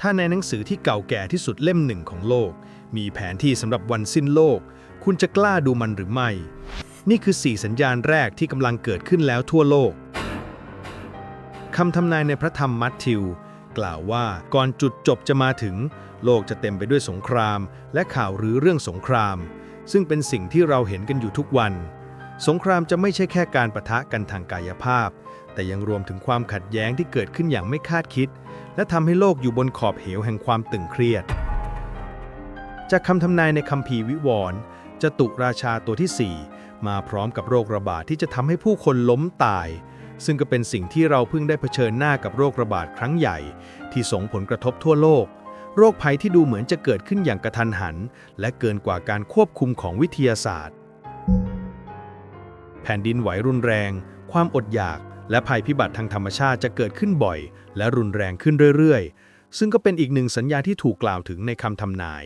ถ้าในหนังสือที่เก่าแก่ที่สุดเล่มหนึ่งของโลก มีแผนที่สำหรับวันสิ้นโลก คุณจะกล้าดูมันหรือไม่ นี่คือ 4 สัญญาณแรกที่กำลังเกิดขึ้นแล้วทั่วโลกคำทำนายในพระธรรมมัทธิว กล่าวว่าก่อนจุดจบจะมาถึง โลกจะเต็มไปด้วยสงคราม และข่าวหรือเรื่องสงคราม ซึ่งเป็นสิ่งที่เราเห็นกันอยู่ทุกวัน สงครามจะไม่ใช่แค่การประทะกันทางกายภาพ แต่ยังรวมถึงความขัดแย้งที่เกิดขึ้นอย่างไม่คาดคิด และทำให้โลกอยู่บนขอบเหวแห่งความตึงเครียด จากคำทำนายในคัมภีร์วิวรณ์จตุราชาตัวที่ 4 มาพร้อมกับโรคระบาดที่จะทำให้ผู้คนล้มตาย ซึ่งก็เป็นสิ่งที่เราเพิ่งได้เผชิญหน้ากับโรคระบาดครั้งใหญ่ ที่ส่งผลกระทบทั่วโลก โรคภัยที่ดูเหมือนจะเกิดขึ้นอย่างกระทันหัน และเกินกว่าการควบคุมของวิทยาศาสตร์ แผ่นดินไหวรุนแรง ความอดอยาก และภัยพิบัติทางธรรมชาติจะเกิดขึ้นบ่อย และรุนแรงขึ้นเรื่อยๆ ซึ่งก็เป็นอีกหนึ่งสัญญาที่ถูกกล่าวถึงในคำทำนาย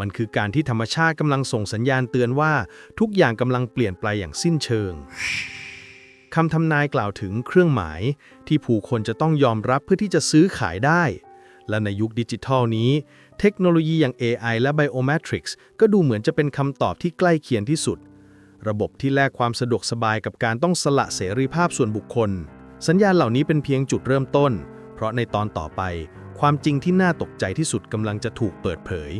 มันคือการที่ธรรมชาติกำลังส่งสัญญาณเตือนว่าทุกอย่างกำลังเปลี่ยนไปอย่างสิ้นเชิงคำทำนายกล่าวถึงเครื่องหมาย ที่ผู้คนจะต้องยอมรับเพื่อที่จะซื้อขายได้ และในยุคดิจิทัลนี้ เทคโนโลยีอย่าง AI และ Biometrics ก็ดูเหมือนจะเป็นคำตอบที่ใกล้เคียงที่สุด ระบบที่แลกความสะดวกสบายกับการต้องสละเสรีภาพส่วนบุคคล สัญญาณเหล่านี้เป็นเพียงจุดเริ่มต้น เพราะในตอนต่อไป ความจริงที่น่าตกใจที่สุดกำลังจะถูกเปิดเผย